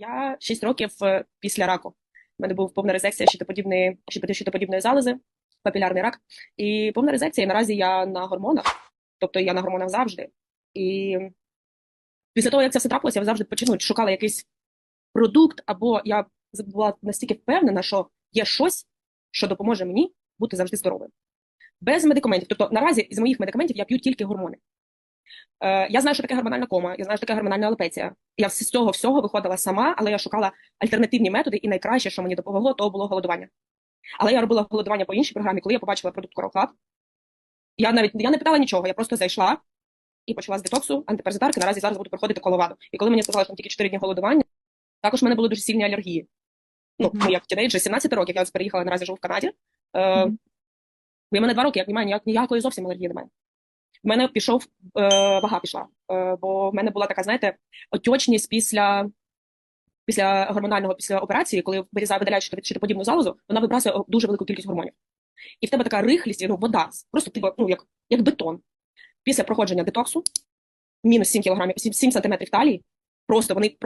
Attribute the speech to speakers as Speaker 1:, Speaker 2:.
Speaker 1: Я 6 років е, після раку. У мене був повна резекція щитоподібної, щитопо- щитоподібної залози, папілярний рак. І повна резекція. І наразі я на гормонах, тобто я на гормонах завжди. І після того, як це все трапилося, я завжди почну шукала якийсь продукт, або я була настільки впевнена, що є щось, що допоможе мені бути завжди здоровою. Без медикаментів. Тобто наразі з моїх медикаментів я п'ю тільки гормони. Е, я знаю, що таке гормональна кома, я знаю, що таке гормональна алопеція. Я з цього всього виходила сама, але я шукала альтернативні методи, і найкраще, що мені допомогло, то було голодування. Але я робила голодування по іншій програмі, коли я побачила продукт Coral Club. Я навіть я не питала нічого, я просто зайшла і почала з детоксу, антипаразитарки. Наразі зараз буду проходити коловаду. І коли мені сказали, що там тільки 4 дні голодування, також в мене були дуже сильні алергії. Ну,
Speaker 2: Мгм.
Speaker 1: ну як тінейджер, 17 років, я ось переїхала, наразі живу в Канаді. Е,
Speaker 2: Мгм.
Speaker 1: і в мене два роки, як немає ніяк, ніякої зовсім алергії немає. В мене пішов, е, вага пішла, е, бо в мене була така, знаєте, отечність після, після гормонального, після операції, коли вирізає, видаляють щитопо- щитоподібну залозу, вона вибрасує дуже велику кількість гормонів. І в тебе така рихлість, ну, вода, просто типу, ну, як, як бетон. Після проходження детоксу, мінус 7 кілограмів, 7, 7 сантиметрів талії, просто вони просто